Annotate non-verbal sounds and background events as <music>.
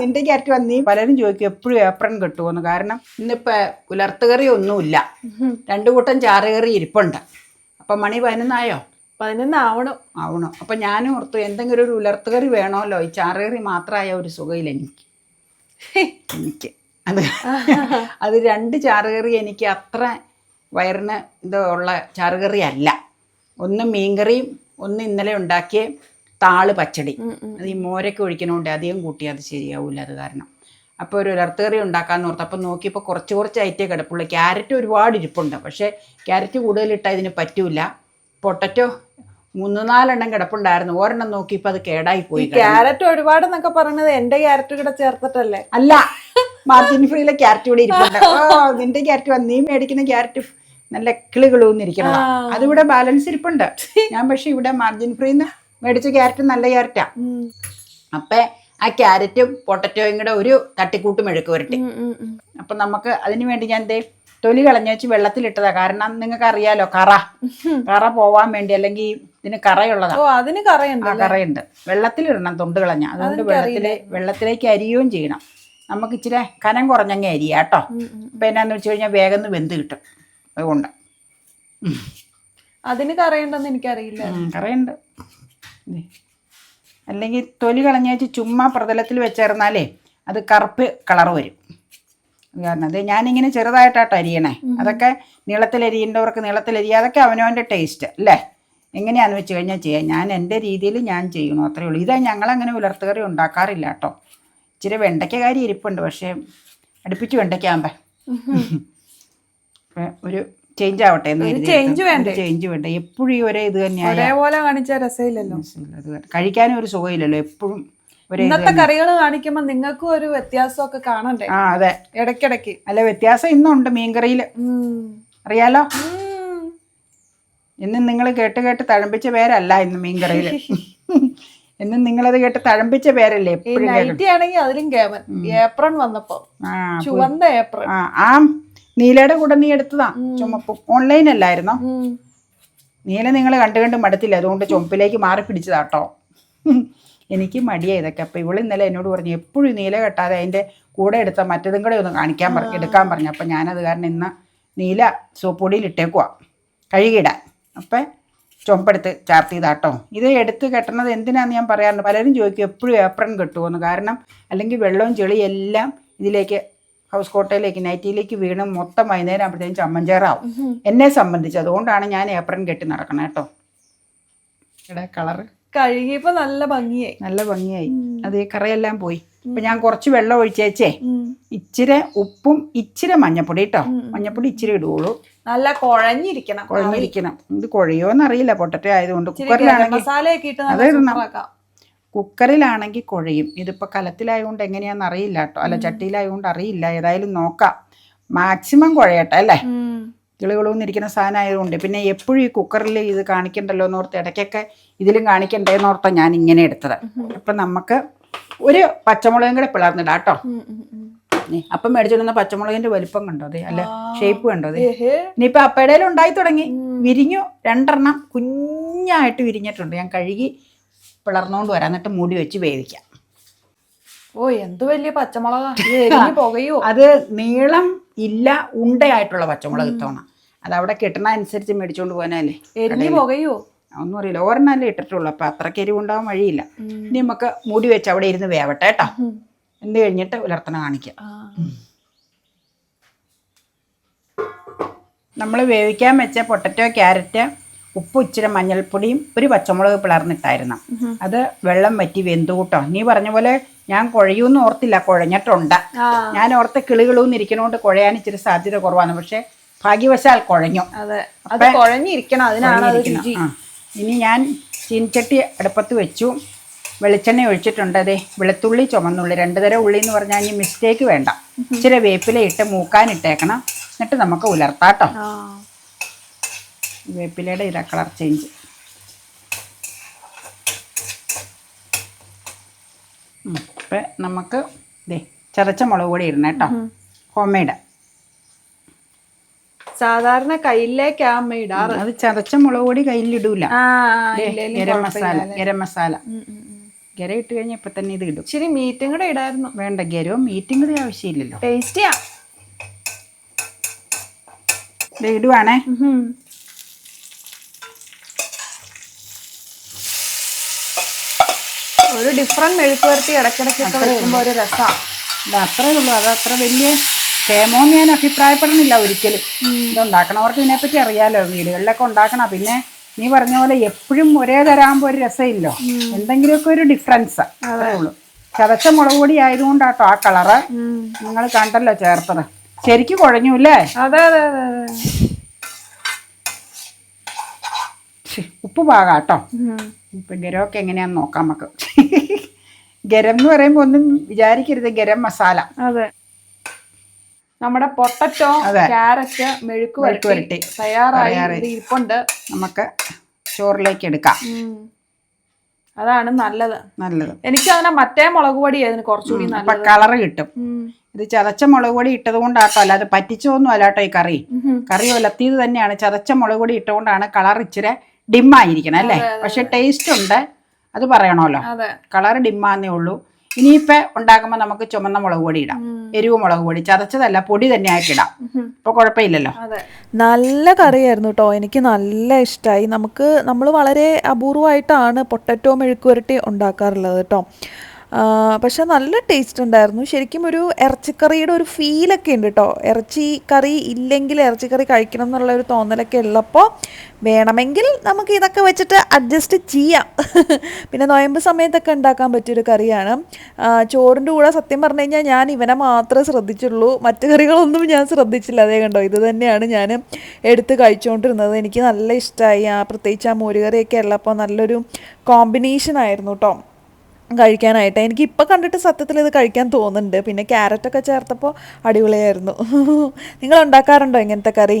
നിന്റെ ക്യാരറ്റ് വന്നീ. പലരും ചോദിക്കും എപ്പോഴും ഏപ്രൺ കിട്ടുമെന്ന് കാരണം ഇന്നിപ്പോ പുലർത്തുകറി ഒന്നുമില്ല. രണ്ടു കൂട്ടം ചാറുകറി ഇരിപ്പുണ്ട്. അപ്പൊ മണി പതിനൊന്നായോ? പതിനൊന്നാവണം. ആവണം? അപ്പൊ ഞാനും ഓർത്തു എന്തെങ്കിലും ഒരു ഉലർത്തുകറി വേണമല്ലോ. ഈ ചാറുകറി മാത്രമായ ഒരു സുഖയില്ല എനിക്ക്. എനിക്ക്. അത് <laughs> അത് രണ്ട് ചാറുകറി എനിക്ക് അത്ര വയറിന് ഇത് ഉള്ള ചാറുകറി അല്ല. ഒന്ന് മീൻകറിയും ഒന്ന് ഇന്നലെ ഉണ്ടാക്കിയ താൾ പച്ചടി. അത് ഈ മോരൊക്കെ ഒഴിക്കണോണ്ട് അധികം കൂട്ടി അത് ശരിയാവൂല അത് കാരണം. അപ്പോൾ ഒരു ഇറത്തുകറി ഉണ്ടാക്കാന്ന് ഓർത്ത് അപ്പോൾ നോക്കിയപ്പോൾ കുറച്ച് കുറച്ച് ഐറ്റേ കിടപ്പുള്ളൂ. ക്യാരറ്റ് ഒരുപാട് ഇരിപ്പുണ്ട്. പക്ഷേ ക്യാരറ്റ് കൂടുതലിട്ടാൽ ഇതിന് പറ്റൂല. പൊട്ടറ്റോ മൂന്ന് നാലെണ്ണം കിടപ്പുണ്ടായിരുന്നു. ഒരെണ്ണം നോക്കിയപ്പോൾ അത് കേടായി പോയി ക്യാരറ്റ് ഒരുപാട് എന്നൊക്കെ പറഞ്ഞത് എന്റെ ക്യാരറ്റ് കൂടെ ചേർത്തിട്ടല്ലേ? അല്ല മാർജിൻ ഫ്രീയിലെ ക്യാരറ്റ് കൂടി ഇരിപ്പുണ്ട്. <laughs> ഓ നിന്റെ ക്യാരറ്റ് വന്ന് നീ മേടിക്കുന്ന ക്യാരറ്റ് നല്ല കിളികളൂന്നിരിക്കണം. അതിവിടെ ബാലൻസ് ഇരിപ്പുണ്ട്. <laughs> ഞാൻ പക്ഷെ ഇവിടെ മാർജിൻ ഫ്രീന്ന് മേടിച്ച ക്യാരറ്റ് നല്ല ക്യാരറ്റാ. അപ്പൊ ആ ക്യാരറ്റും പൊട്ടറ്റോയും കൂടെ ഒരു തട്ടിക്കൂട്ട് മെഴുക്ക് വരട്ടെ. അപ്പൊ നമുക്ക് അതിനു വേണ്ടി ഞാൻ എന്തേ തൊലി കളഞ്ഞു വെച്ച് വെള്ളത്തിലിട്ടതാ. കാരണം നിങ്ങൾക്ക് അറിയാലോ കറ. കറ പോവാൻ വേണ്ടി അല്ലെങ്കിൽ ഇതിന് കറയുള്ളതാ. ഓ അതിന് കറയുണ്ട് ആ കറയുണ്ട്. വെള്ളത്തിലിടണം തൊണ്ട് കളഞ്ഞ. അതുകൊണ്ട് വെള്ളത്തിലെ വെള്ളത്തിലേക്ക് അരിയുകയും ചെയ്യണം. നമുക്ക് ഇച്ചിരി കനം കുറഞ്ഞങ്ങ അരിയാ കേട്ടോ. അപ്പൊ എന്നാന്ന് വെച്ച് കഴിഞ്ഞാൽ വേഗം വെന്ത് കിട്ടും. അതുകൊണ്ട്. അതിന് കറയുണ്ടെന്ന് എനിക്കറിയില്ല. കറയുണ്ട്. അല്ലെങ്കിൽ തൊലി കളഞ്ഞേച്ച് ചുമ്മാ പ്രതലത്തിൽ വെച്ചേർന്നാലേ അത് കറുപ്പ് കളർ വരും. കാരണം അത് ഞാനിങ്ങനെ ചെറുതായിട്ടാട്ടോ അരിയണേ. അതൊക്കെ നീളത്തിൽ അരിയേണ്ടവർക്ക് നീളത്തിൽ അരിയുക അതൊക്കെ അവനവന്റെ ടേസ്റ്റ് അല്ലേ? എങ്ങനെയാന്ന് വെച്ച് കഴിഞ്ഞാൽ ചെയ്യാം. ഞാൻ എന്റെ രീതിയിൽ ഞാൻ ചെയ്യണോ അത്രേ ഉള്ളൂ. ഇതാ ഞങ്ങൾ അങ്ങനെ ഉലർത്തുകറി ഉണ്ടാക്കാറില്ല കേട്ടോ. ഇച്ചിരി വെണ്ടയ്ക്ക കാര്യം ഇരിപ്പുണ്ട് പക്ഷേ അടുപ്പിച്ച് വെണ്ടയ്ക്കാകുമ്പേ <laughs> ഒരു ചേഞ്ച് ആവട്ടെ എന്ന് വേണ്ട? ചേഞ്ച് വേണ്ട? എപ്പോഴും ഒരേ ഇത് തന്നെയാണ് ഒരേപോലെ കാണിച്ച രസമില്ലല്ലോ. കഴിക്കാനും ഒരു സുഖമില്ലല്ലോ എപ്പോഴും ഇന്നത്തെ കറികൾ കാണിക്കുമ്പോ നിങ്ങൾക്കും ഒരു വ്യത്യാസമൊക്കെ കാണണ്ടേ? ആ അതെ. ഇടയ്ക്കിടയ്ക്ക്. അല്ല വ്യത്യാസം ഇന്നുണ്ട് മീൻകറിയിൽ. അറിയാലോ? എന്നും നിങ്ങൾ കേട്ട് കേട്ട് തഴമ്പിച്ച പേരല്ല ഇന്ന് മീൻകറിയിൽ എന്നും <laughs> നിങ്ങളത് കേട്ട് തഴമ്പിച്ച പേരല്ലേ എപ്പോഴും അതിലും കേവൻ ഏപ്രൺ വന്നപ്പോ. ചുവന്ന ഏപ്രൺ. ആ. നീലയുടെ കൂടെ നീ എടുത്തതാ. ചുമപ്പും. ഓൺലൈൻ അല്ലായിരുന്നോ? നീല നിങ്ങൾ കണ്ടു കണ്ട് മടുത്തില്ല. അതുകൊണ്ട് ചുമപ്പിലേക്ക് മാറി പിടിച്ചതാട്ടോ എനിക്ക് മടിയാ ഇതൊക്കെ. അപ്പം ഇവൾ ഇന്നലെ എന്നോട് പറഞ്ഞു എപ്പോഴും നീല കെട്ടാതെ അതിന്റെ കൂടെ എടുത്ത മറ്റതും കൂടെ ഒന്ന് കാണിക്കാൻ പറഞ്ഞു എടുക്കാൻ പറഞ്ഞു. അപ്പം ഞാനത് കാരണം ഇന്ന് നീല സോപ്പൊടിയിൽ ഇട്ടേക്കുവാ. കഴുകിയിടാൻ. അപ്പം ചുമപ്പെടുത്ത് ചാർത്തിയതാട്ടോ ഇത് എടുത്ത് കെട്ടണത് എന്തിനാന്ന് ഞാൻ പറയാറുണ്ട്. പലരും ചോദിക്കും എപ്പോഴും ഏപ്രൺ കെട്ടുമെന്ന് കാരണം അല്ലെങ്കിൽ വെള്ളവും ചെളിയും എല്ലാം ഇതിലേക്ക് ഹൗസ് കോട്ടയിലേക്ക് നൈറ്റിയിലേക്ക് വീണ് മൊത്തം വൈകുന്നേരം ആകുമ്പോഴത്തേക്കും ചമ്മഞ്ചേറാവും. എന്നെ സംബന്ധിച്ച് അതുകൊണ്ടാണ് ഞാൻ ഏപ്രൺ കെട്ടി നടക്കണം കേട്ടോ ഇവിടെ കളറ്? കഴുകിയപ്പോ നല്ല ഭംഗിയായി. നല്ല ഭംഗിയായി. അത് ഈ കറയെല്ലാം പോയി. ഇപ്പൊ ഞാൻ കുറച്ച് വെള്ളം ഒഴിച്ചേച്ചേ. ഇച്ചിരി ഉപ്പും ഇച്ചിരി മഞ്ഞപ്പൊടി കേട്ടോ മഞ്ഞപ്പൊടി ഇച്ചിരി ഇടുള്ളൂ നല്ല കുഴഞ്ഞിരിക്കണം. കുഴഞ്ഞിരിക്കണം. ഇത് കുഴയോന്നറിയില്ല. അറിയില്ല പൊട്ടറ്റോ ആയതുകൊണ്ട് കുക്കറിലാണെങ്കിൽ മസാലയൊക്കെ ഇട്ട് നല്ല അത് ഇടണം. കുക്കറിലാണെങ്കിൽ കുഴയും. ഇതിപ്പോൾ കലത്തിലായതുകൊണ്ട് എങ്ങനെയാണെന്ന് അറിയില്ല കേട്ടോ. അല്ല ചട്ടിയിലായതുകൊണ്ട് അറിയില്ല. ഏതായാലും നോക്കാം. മാക്സിമം കുഴയട്ടെ അല്ലേ? ഉം. കിളികളൂന്നിരിക്കുന്ന സാധനം ആയതുകൊണ്ട് പിന്നെ എപ്പോഴും ഈ കുക്കറിൽ ഇത് കാണിക്കണ്ടല്ലോ എന്നോർത്ത് ഇടയ്ക്കൊക്കെ ഇതിലും കാണിക്കണ്ടേന്നോർത്താ ഞാൻ ഇങ്ങനെ എടുത്തത്. അപ്പം നമുക്ക് ഒരു പച്ചമുളകും കൂടെ പിളർന്നിടാം കേട്ടോ. അപ്പം മേടിച്ചിടുന്ന പച്ചമുളകിന്റെ വലിപ്പം കണ്ടോ? അതെ അല്ല ഷേപ്പ് കണ്ടോ? അതെ. ഇനിയിപ്പോൾ അപ്പയുടെ ഉണ്ടായി തുടങ്ങി. വിരിഞ്ഞു രണ്ടെണ്ണം കുഞ്ഞായിട്ട് വിരിഞ്ഞിട്ടുണ്ട്. ഞാൻ കഴുകി പിളർന്നുകൊണ്ട് വരാം. എന്നിട്ട് മൂടി വെച്ച് വേവിക്കാം. ഓ എന്ത് വലിയ പച്ചമുളകാ? പുകയോ? അത് നീളം ഇല്ല ഉണ്ടയായിട്ടുള്ള പച്ചമുളക് ഇത്തവണ. അത് അവിടെ കിട്ടണ അനുസരിച്ച് മേടിച്ചുകൊണ്ട് പോകാനല്ലേ എരിഞ്ഞ് പുകയോ? ഒന്നും അറിയില്ല. ഒരെണ്ണല്ലേ ഇട്ടിട്ടുള്ളൂ. അപ്പം അത്രയ്ക്ക് എരിവുണ്ടാവാൻ വഴിയില്ല. ഇനി നമുക്ക് മൂടി വെച്ച് അവിടെ ഇരുന്ന് വേവട്ടെ കേട്ടോ. എന്ത് കഴിഞ്ഞിട്ട് ഉലർത്തണ കാണിക്കാം. നമ്മൾ വേവിക്കാൻ വെച്ച പൊട്ടറ്റോ ക്യാരറ്റ് ഉപ്പ് ഇച്ചിരി മഞ്ഞൾപ്പൊടിയും ഒരു പച്ചമുളക് പിളർന്നിട്ടായിരുന്നു. അത് വെള്ളം വറ്റി വെന്തു കൂട്ടോ. നീ പറഞ്ഞ പോലെ ഞാൻ കുഴയൂന്ന് ഓർത്തില്ല. കുഴഞ്ഞിട്ടുണ്ട്. ഞാൻ ഓർത്ത് കിളികളൂന്ന് ഇരിക്കണോണ്ട് കുഴയാൻ ഇച്ചിരി സാധ്യത കുറവാണ്. പക്ഷെ ഭാഗ്യവശാൽ കുഴഞ്ഞു. അതെ. കുഴഞ്ഞിരിക്കണം. അതിനാണ്. ഇനി ഞാൻ ചീനിച്ചട്ടി അടുപ്പത്ത് വെച്ചു. വെളിച്ചെണ്ണ ഒഴിച്ചിട്ടുണ്ട്. അതെ വെളുത്തുള്ളി ചുമന്നുള്ളി. രണ്ട് തരം ഉള്ളി എന്ന് പറഞ്ഞാൽ ഇനി മിസ്റ്റേക്ക് വേണ്ട. ഇച്ചിരി വേപ്പില ഇട്ട് മൂക്കാനിട്ടേക്കണം. എന്നിട്ട് നമുക്ക് ഉലർത്താട്ടോ വേപ്പിലയുടെ ഇതാ കളർ ചേഞ്ച്. ഇപ്പം നമുക്ക് ദേ ചതച്ച മുളക് പൊടി ഇടണം കേട്ടോ. Home made. സാധാരണ കയ്യിലേക്കാ ഇടാറ്. അത് ചതച്ച മുളക് പൊടി കയ്യിലിടൂല. ഗരം മസാല ഗരം മസാല. ഗര ഇട്ട് കഴിഞ്ഞാൽ ഇപ്പം തന്നെ ഇത് ഇടും. ശരി മീറ്റും കൂടെ ഇടായിരുന്നു. വേണ്ട ഗരവും മീറ്റും കൂടെ ആവശ്യമില്ലല്ലോ. ടേസ്റ്റിയാ ഇടുവാണേ. ഒരു ഡിഫറെന്റ് മെഴുക്ക് വരട്ടി ഇടയ്ക്കിടയ്ക്കൊക്കെ വെക്കുമ്പോൾ ഒരു രസമാണ് ഇത് അത്രേ ഉള്ളൂ. അത് അത്ര വലിയ ക്ഷേമമെന്ന് ഞാൻ അഭിപ്രായപ്പെടുന്നില്ല ഒരിക്കലും. ഇതുണ്ടാക്കണവർക്ക് ഇതിനെപ്പറ്റി അറിയാലോ വീടുകളിലൊക്കെ ഉണ്ടാക്കണം. പിന്നെ നീ പറഞ്ഞ പോലെ എപ്പോഴും ഒരേ തരാകുമ്പോൾ ഒരു രസമില്ലോ എന്തെങ്കിലുമൊക്കെ ഒരു ഡിഫറൻസ് അത്രേ ഉള്ളൂ. ചതച്ച മുളക് പൊടി ആയതുകൊണ്ടാട്ടോ ആ കളറ് നിങ്ങൾ കണ്ടല്ലോ ചേർത്തത്. ശരിക്കും കുഴഞ്ഞു അല്ലേ? അതെ അതെ അതെ അതെ ശ്ശി, ഉപ്പ് പാകാം കേട്ടോ ഇപ്പം ഗരമൊക്കെ എങ്ങനെയാന്ന് നോക്കാം നമുക്ക്. ഗരം എന്ന് പറയുമ്പോൾ ഒന്നും വിചാരിക്കരുത് ഗരം മസാല. അതെ. നമ്മുടെ പൊട്ടറ്റോ ക്യാരറ്റ് മെഴുക്ക് വരട്ടി വരട്ടി. തയ്യാറായി. ഇരിപ്പുണ്ട്. നമുക്ക് ചോറിലേക്ക് എടുക്കാം. അതാണ് നല്ലത്. നല്ലത്. എനിക്ക് അതിനെ മറ്റേ മുളക് പൊടി അതിന് കുറച്ചുകൂടി അപ്പൊ കളറ് കിട്ടും. ഇത് ചതച്ച മുളക് പൊടി ഇട്ടത് കൊണ്ടാട്ടോ അല്ലാതെ പറ്റിച്ചൊന്നും അല്ലാട്ടോ ഈ കറി. കറി ഒലത്തിയത് തന്നെയാണ്. ചതച്ച മുളക് പൊടി ഇട്ടുകൊണ്ടാണ് കളർ ഇച്ചിരി ഡിമ്മായിരിക്കണം അല്ലേ? പക്ഷെ ടേസ്റ്റ് ഉണ്ട്. അത് പറയണമല്ലോ. അതെ. കളർ ഡിമ്മാന്നേ ഉള്ളൂ. ഇനിയിപ്പോ ഉണ്ടാക്കുമ്പോൾ നമുക്ക് ചുമന്ന മുളക് പൊടി ഇടാം. എരിവ് മുളക് പൊടി. ചതച്ചതല്ല പൊടി തന്നെ ആയിട്ട് ഇടാം ഇപ്പൊ കുഴപ്പമില്ലല്ലോ. അതെ. നല്ല കറിയായിരുന്നു കേട്ടോ എനിക്ക് നല്ല ഇഷ്ടമായി നമുക്ക് നമ്മൾ വളരെ അപൂർവമായിട്ടാണ് പൊട്ടറ്റോ മെഴുക്കുവരട്ടി ഉണ്ടാക്കാറുള്ളത് കേട്ടോ പക്ഷെ നല്ല ടേസ്റ്റ് ഉണ്ടായിരുന്നു. ശരിക്കും ഒരു ഇറച്ചിക്കറിയുടെ ഒരു ഫീലൊക്കെ ഉണ്ട് കേട്ടോ ഇറച്ചി കറി ഇല്ലെങ്കിൽ ഇറച്ചിക്കറി കഴിക്കണം എന്നുള്ള ഒരു തോന്നലൊക്കെ ഉള്ളപ്പോൾ വേണമെങ്കിൽ നമുക്ക് ഇതൊക്കെ വെച്ചിട്ട് അഡ്ജസ്റ്റ് ചെയ്യാം. പിന്നെ നോയമ്പ് സമയത്തൊക്കെ ഉണ്ടാക്കാൻ പറ്റിയൊരു കറിയാണ്. ചോറിന്റെ കൂടെ സത്യം പറഞ്ഞു കഴിഞ്ഞാൽ ഞാൻ ഇവനെ മാത്രമേ ശ്രദ്ധിച്ചുള്ളൂ. മറ്റു കറികളൊന്നും ഞാൻ ശ്രദ്ധിച്ചില്ല. അതേ കണ്ടോ? ഇത് തന്നെയാണ് ഞാൻ എടുത്ത് കഴിച്ചുകൊണ്ടിരുന്നത്. എനിക്ക് നല്ല ഇഷ്ടമായി ആ പ്രത്യേകിച്ച് ആ മോരുകറിയൊക്കെ ഉള്ളപ്പോൾ നല്ലൊരു കോമ്പിനേഷൻ ആയിരുന്നു കേട്ടോ കഴിക്കാനായിട്ട്. എനിക്ക് ഇപ്പം കണ്ടിട്ട് സത്യത്തിൽ ഇത് കഴിക്കാൻ തോന്നുന്നുണ്ട്. പിന്നെ ക്യാരറ്റൊക്കെ ചേർത്തപ്പോൾ അടിപൊളിയായിരുന്നു. <laughs> നിങ്ങൾ ഉണ്ടാക്കാറുണ്ടോ ഇങ്ങനത്തെ കറി?